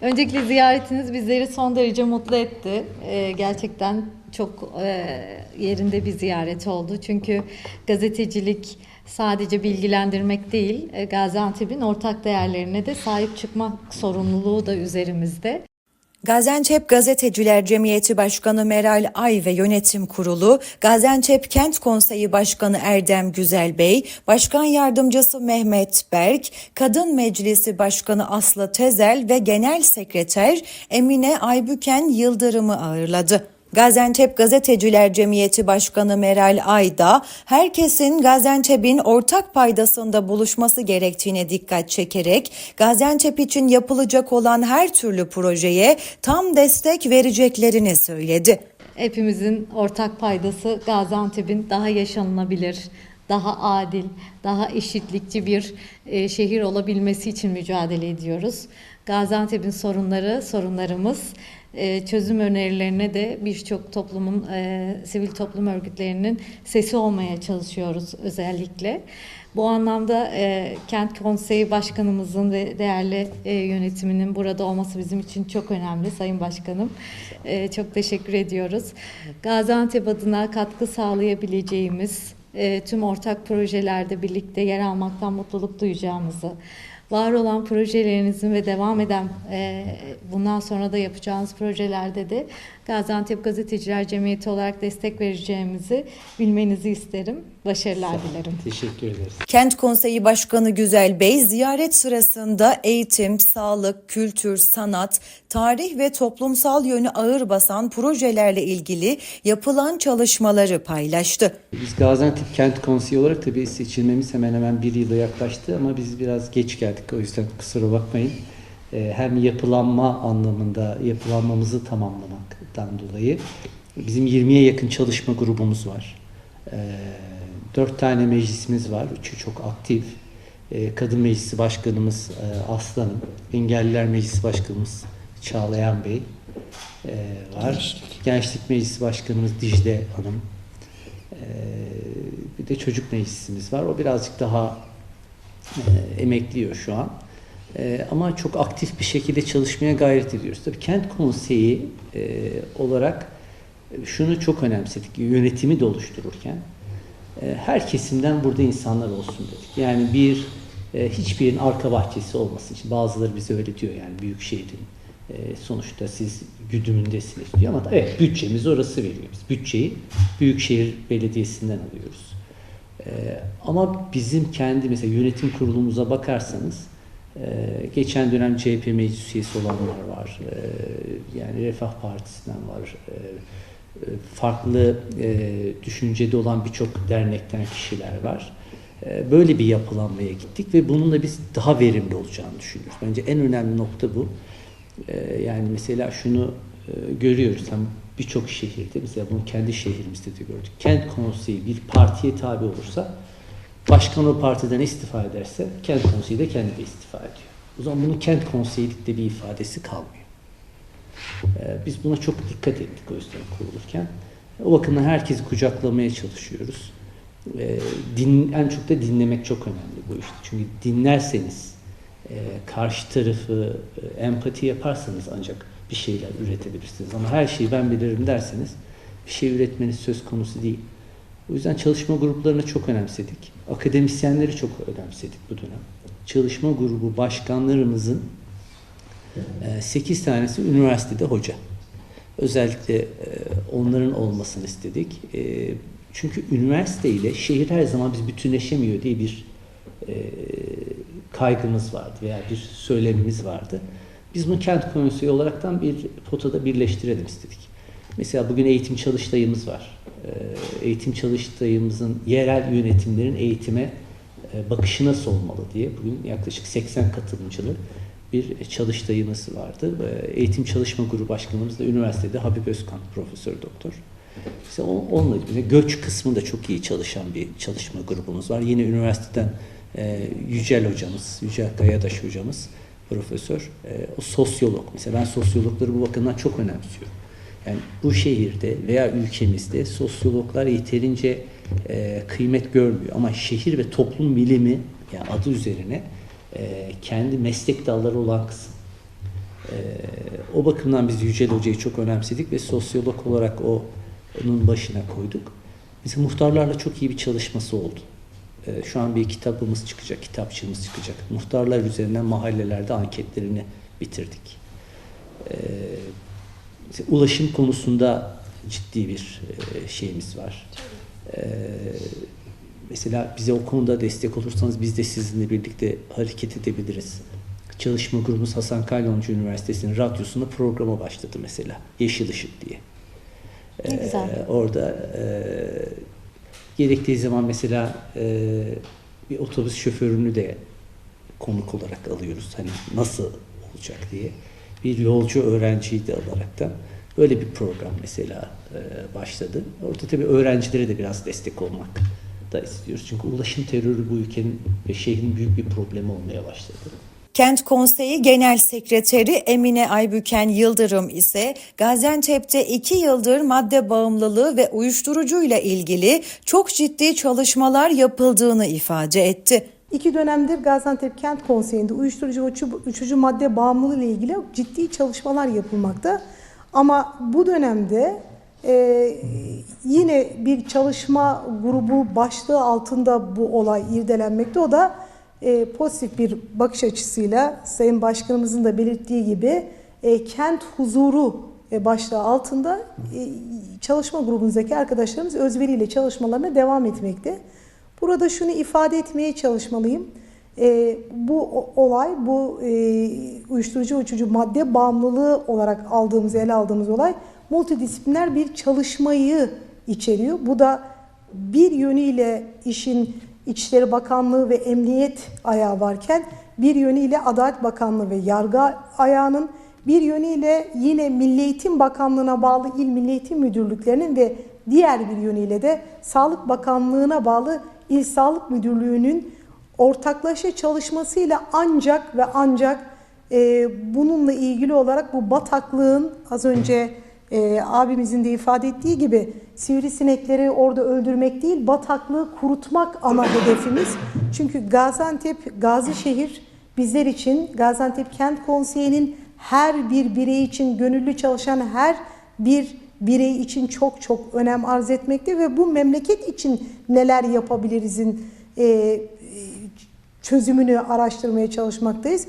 Öncelikle ziyaretiniz bizleri son derece mutlu etti. Ee, gerçekten çok e, yerinde bir ziyaret oldu. Çünkü gazetecilik sadece bilgilendirmek değil, e, Gaziantep'in ortak değerlerine de sahip çıkmak sorumluluğu da üzerimizde. Gaziantep Gazeteciler Cemiyeti Başkanı Meral Ay ve Yönetim Kurulu, Gaziantep Kent Konseyi Başkanı Erdem Güzel Bey, Başkan Yardımcısı Mehmet Berk, Kadın Meclisi Başkanı Aslı Tezel ve Genel Sekreter Emine Aybüken Yıldırım'ı ağırladı. Gaziantep Gazeteciler Cemiyeti Başkanı Meral Ay da herkesin Gaziantep'in ortak paydasında buluşması gerektiğine dikkat çekerek Gaziantep için yapılacak olan her türlü projeye tam destek vereceklerini söyledi. Hepimizin ortak paydası Gaziantep'in daha yaşanılabilir, daha adil, daha eşitlikçi bir e, şehir olabilmesi için mücadele ediyoruz. Gaziantep'in sorunları, sorunlarımız, e, çözüm önerilerine de birçok toplumun, e, sivil toplum örgütlerinin sesi olmaya çalışıyoruz özellikle. Bu anlamda e, Kent Konseyi Başkanımızın ve değerli e, yönetiminin burada olması bizim için çok önemli Sayın Başkanım. E, çok teşekkür ediyoruz. Gaziantep adına katkı sağlayabileceğimiz e, tüm ortak projelerde birlikte yer almaktan mutluluk duyacağımızı, var olan projelerinizin ve devam eden e, bundan sonra da yapacağınız projelerde de Gaziantep Gazeteciler Cemiyeti olarak destek vereceğimizi bilmenizi isterim. Başarılar dilerim. Teşekkür ederiz. Kent Konseyi Başkanı Güzel Bey ziyaret sırasında eğitim, sağlık, kültür, sanat, tarih ve toplumsal yönü ağır basan projelerle ilgili yapılan çalışmaları paylaştı. Biz Gaziantep Kent Konseyi olarak tabii seçilmemiz hemen hemen bir yıla yaklaştı ama biz biraz geç geldik o yüzden kusura bakmayın. Ee, Hem yapılanma anlamında yapılanmamızı tamamlamaktan dolayı bizim 20'ye yakın çalışma grubumuz var. Ee, Dört tane meclisimiz var. Üçü çok aktif. Ee, Kadın Meclisi Başkanımız e, Aslanım. Engelliler Meclisi Başkanımız Çağlayan Bey e, var. Gençlik Meclisi Başkanımız Dicle Hanım. Ee, bir de çocuk meclisimiz var. O birazcık daha e, emekliyor şu an. E, ama çok aktif bir şekilde çalışmaya gayret ediyoruz. Tabii kent konseyi e, olarak şunu çok önemsedik. Yönetimi de oluştururken e, her kesimden burada insanlar olsun dedik. Yani bir e, hiçbirinin arka bahçesi olmasın. Şimdi bazıları bize öyle diyor yani büyük şehrin e, sonuçta siz güdümündesiniz diyor ama evet bütçemiz orası veriyor. Biz bütçeyi Büyükşehir Belediyesi'nden alıyoruz. Ee, ama bizim kendi mesela yönetim kurulumuza bakarsanız e, geçen dönem CHP meclis üyesi olanlar var. Ee, yani Refah Partisi'nden var. Ee, farklı e, düşüncede olan birçok dernekten kişiler var. Ee, böyle bir yapılanmaya gittik ve bununla biz daha verimli olacağını düşünüyoruz. Bence en önemli nokta bu. Ee, yani mesela şunu e, görüyoruz. Hem birçok şehirde mesela bunu kendi şehrimizde de gördük. Kent konseyi bir partiye tabi olursa başkan o partiden istifa ederse kent konseyi de kendi de istifa ediyor. O zaman bunun kent konseyilikte bir ifadesi kalmıyor. Ee, biz buna çok dikkat ettik o yüzden kurulurken. O bakımdan herkesi kucaklamaya çalışıyoruz. Ee, din, en çok da dinlemek çok önemli bu işte. Çünkü dinlerseniz e, karşı tarafı e, empati yaparsanız ancak bir şeyler üretebilirsiniz. Ama her şeyi ben bilirim derseniz bir şey üretmeniz söz konusu değil. O yüzden çalışma gruplarını çok önemsedik. Akademisyenleri çok önemsedik bu dönem. Çalışma grubu başkanlarımızın 8 tanesi üniversitede hoca. Özellikle e, onların olmasını istedik. E, Çünkü üniversite ile şehir her zaman biz bütünleşemiyor diye bir e, kaygımız vardı veya bir söylemimiz vardı. Biz bunu kent konseyi olaraktan bir potada birleştirelim istedik. Mesela bugün eğitim çalıştayımız var. Ee, Eğitim çalıştayımızın yerel yönetimlerin eğitime e, bakışı nasıl olmalı diye bugün yaklaşık 80 katılımcılı bir çalıştayımız vardı. Ee, Eğitim Çalışma Grubu Başkanımız da üniversitede Habib Özkan, Profesör Doktor. İşte onunla ilgili göç kısmında çok iyi çalışan bir çalışma grubumuz var. Yine üniversiteden e, Yücel hocamız, Yücel Kayadaş hocamız profesör. E, o sosyolog. Mesela ben sosyologları bu bakımdan çok önemsiyorum. Yani bu şehirde veya ülkemizde sosyologlar yeterince e, kıymet görmüyor. Ama şehir ve toplum bilimi yani adı üzerine e, kendi meslek dalları olan kısım. Ee, o bakımdan biz Yücel Hoca'yı çok önemsedik ve sosyolog olarak o onun başına koyduk. Mesela muhtarlarla çok iyi bir çalışması oldu. Ee, şu an bir kitabımız çıkacak, kitapçığımız çıkacak. Muhtarlar üzerinden mahallelerde anketlerini bitirdik. Mesela ulaşım konusunda ciddi bir e, şeyimiz var. Ee, mesela bize o konuda destek olursanız biz de sizinle birlikte hareket edebiliriz. Çalışma grubumuz Hasan Kalyoncu Üniversitesi'nin radyosunda programa başladı mesela. Yeşil Işık diye. Ne güzel. Ee, orada e, gerektiği zaman mesela e, bir otobüs şoförünü de konuk olarak alıyoruz. Hani nasıl olacak diye. Bir yolcu öğrenciyi de alaraktan böyle bir program mesela e, başladı. Orada tabii öğrencilere de biraz destek olmak da istiyoruz. Çünkü ulaşım terörü bu ülkenin ve şehrin büyük bir problemi olmaya başladı. Kent Konseyi Genel Sekreteri Emine Aybüken Yıldırım ise Gaziantep'te iki yıldır madde bağımlılığı ve uyuşturucuyla ilgili çok ciddi çalışmalar yapıldığını ifade etti. İki dönemdir Gaziantep Kent Konseyi'nde uyuşturucu ve uçu- uçucu madde bağımlılığı ile ilgili ciddi çalışmalar yapılmakta. Ama bu dönemde e, yine bir çalışma grubu başlığı altında bu olay irdelenmekte. O da e, pozitif bir bakış açısıyla Sayın Başkanımızın da belirttiği gibi e, kent huzuru e, başlığı altında e, çalışma grubumuzdaki arkadaşlarımız özveriyle çalışmalarına devam etmekte. Burada şunu ifade etmeye çalışmalıyım. Ee, bu olay, bu e, uyuşturucu uçucu madde bağımlılığı olarak aldığımız, ele aldığımız olay multidisipliner bir çalışmayı içeriyor. Bu da bir yönüyle işin İçişleri Bakanlığı ve Emniyet ayağı varken bir yönüyle Adalet Bakanlığı ve Yargı ayağının bir yönüyle yine Milli Eğitim Bakanlığı'na bağlı İl Milli Eğitim Müdürlüklerinin ve diğer bir yönüyle de Sağlık Bakanlığı'na bağlı İl Sağlık Müdürlüğü'nün ortaklaşa çalışmasıyla ancak ve ancak e, bununla ilgili olarak bu bataklığın az önce e, abimizin de ifade ettiği gibi sivrisinekleri orada öldürmek değil bataklığı kurutmak ana hedefimiz. Çünkü Gaziantep, Gazişehir bizler için Gaziantep Kent Konseyi'nin her bir birey için gönüllü çalışan her bir birey için çok çok önem arz etmekte ve bu memleket için neler yapabilirizin e, çözümünü araştırmaya çalışmaktayız.